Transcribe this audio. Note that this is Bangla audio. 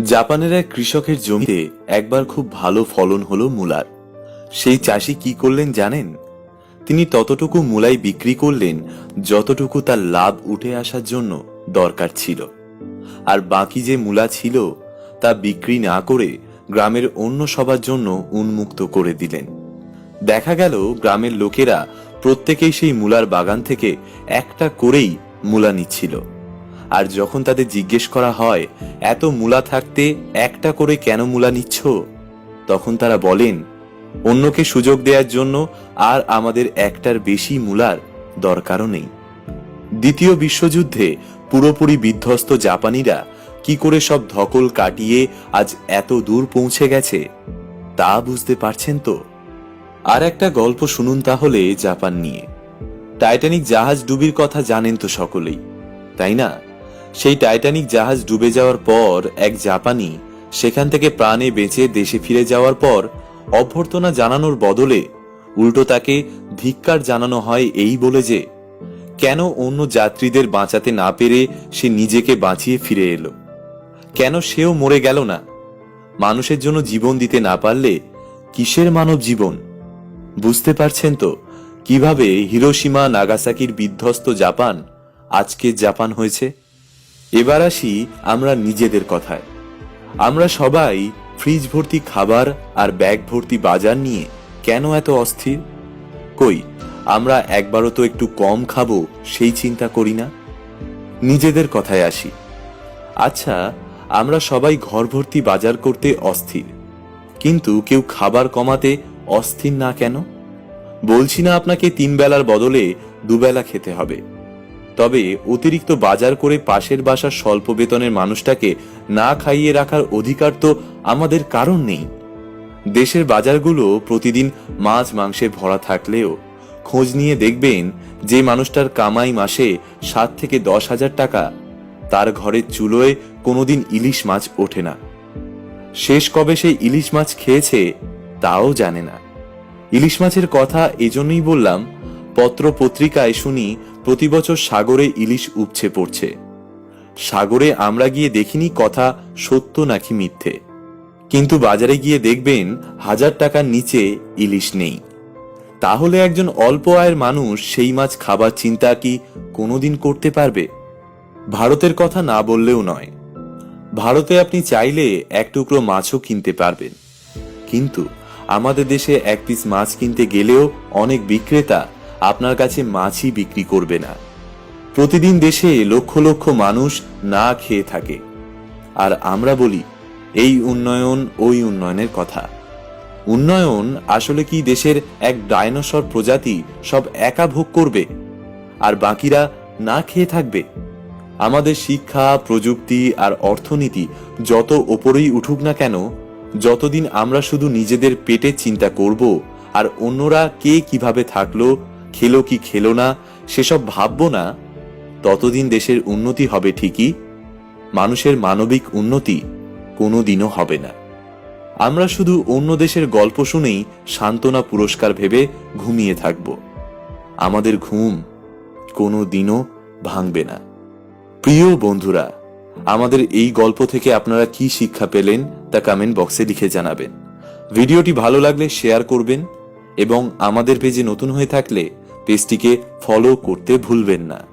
জাপানের এক কৃষকের জমিতে একবার খুব ভালো ফলন হলো মূলার। সেই চাষি কি করলেন জানেন? তিনি ততটুকু মূলাই বিক্রি করলেন যতটুকু তার লাভ উঠে আসার জন্য দরকার ছিল। আর বাকি যে মূলা ছিল, তা বিক্রি না করে গ্রামের অন্য সবার জন্য উন্মুক্ত করে দিলেন। দেখা গেল গ্রামের লোকেরা প্রত্যেকেই সেই মূলার বাগান থেকে একটা করেই মূলা নিচ্ছিল। আর যখন তাদের জিজ্ঞেস করা হয়, এত মূলা থাকতে একটা করে কেন মূলা নিচ্ছ? তখন তারা বলেন, অন্যকে সুযোগ দেওয়ার জন্য আর আমাদের একটার বেশি মূলার দরকারও নেই। দ্বিতীয় বিশ্বযুদ্ধে পুরোপুরি বিধ্বস্ত জাপানিরা কি করে সব ধকল কাটিয়ে আজ এত দূর পৌঁছে গেছে, তা বুঝতে পারছেন তো? আর একটা গল্প শুনুন তাহলে জাপান নিয়ে। টাইটানিক জাহাজ ডুবির কথা জানেন তো সকলেই, তাই না? সেই টাইটানিক জাহাজ ডুবে যাওয়ার পর এক জাপানি সেখান থেকে প্রাণে বেঁচে দেশে ফিরে যাওয়ার পর অভ্যর্থনা জানানোর বদলে উল্টো তাকে ধিক্কার জানানো হয় এই বলে যে, কেন অন্য যাত্রীদের বাঁচাতে না পেরে সে নিজেকে বাঁচিয়ে ফিরে এলো? কেন সেও মরে গেল না? মানুষের জন্য জীবন দিতে না পারলে কিসের মানব জীবন? বুঝতে পারছেন তো কীভাবে হিরোসীমা নাগাসাকির বিধ্বস্ত জাপান আজকে জাপান হয়েছে? এবার আসি আমরা নিজেদের কথায়। আমরা সবাই ফ্রিজ ভর্তি খাবার আর ব্যাগ ভর্তি বাজার নিয়ে কেন এত অস্থির? কই, আমরা একবারও তো একটু কম খাব সেই চিন্তা করি না? নিজেদের কথায় আসি। আচ্ছা আমরা সবাই ঘর ভর্তি বাজার করতে অস্থির। কিন্তু কেউ খাবার কমাতে অস্থির না কেন? বলছি না আপনাকে তিন বেলার বদলে দুবেলা খেতে হবে। তবে অতিরিক্ত বাজার করে পাশের বাসার স্বল্প বেতনের মানুষটাকে না খাইয়ে রাখার অধিকার তো আমাদের কারণ নেই। দেশের বাজারগুলো প্রতিদিন মাছ মাংসে ভরা থাকলেও খোঁজ নিয়ে দেখবেন যে মানুষটার কামাই মাসে সাত থেকে দশ হাজার টাকা। তার ঘরের চুলোয় কোনোদিন ইলিশ মাছ ওঠে না। শেষ কবে সে ইলিশ মাছ খেয়েছে তাও জানে না। ইলিশ মাছের কথা এজন্যই বললাম পত্র পত্রিকায় শুনি প্রতি বছর সাগরে ইলিশ উপছে পড়ছে। সাগরে আমরা গিয়ে দেখিনি কথা সত্য নাকি মিথ্যে। কিন্তু বাজারে গিয়ে দেখবেন হাজার টাকার নিচে ইলিশ নেই। তাহলে একজন অল্প আয়ের মানুষ সেই মাছ খাবার চিন্তা কি কোনোদিন করতে পারবে? ভারতের কথা না বললেও নয়। ভারতে আপনি চাইলে এক টুকরো মাছও কিনতে পারবেন। কিন্তু আমাদের দেশে এক পিস মাছ কিনতে গেলেও অনেক বিক্রেতা আপনার কাছে মাছই বিক্রি করবে না। প্রতিদিন দেশে লক্ষ লক্ষ মানুষ না খেয়ে থাকে। আর আমরা বলি, এই উন্নয়ন ওই উন্নয়নের কথা। উন্নয়ন আসলে কি দেশের এক ডায়নোসর প্রজাতি সব একা ভোগ করবে? আর বাকিরা না খেয়ে থাকবে? আমাদের শিক্ষা, প্রযুক্তি আর অর্থনীতি যত ওপরেই উঠুক না কেন, যতদিন আমরা শুধু নিজেদের পেটে চিন্তা করব আর অন্যরা কে কীভাবে থাকল খেলো কি খেলো না, সেসব ভাববো না। ততদিন দেশের উন্নতি হবে ঠিকই, মানুষের মানবিক উন্নতি কোনোদিনও হবে না। আমরা শুধু অন্য দেশের গল্প শুনেই সান্ত্বনা পুরস্কার ভেবে ঘুমিয়ে থাকব। আমাদের ঘুম কোনো দিনও ভাঙবে না। প্রিয় বন্ধুরা, আমাদের এই গল্প থেকে আপনারা কি শিক্ষা পেলেন তা কমেন্ট বক্সে লিখে জানাবেন। ভিডিওটি ভালো লাগলে শেয়ার করবেন এবং আমাদের পেজে নতুন হয়ে থাকলে পেজটিকে ফলো করতে ভুলবেন না।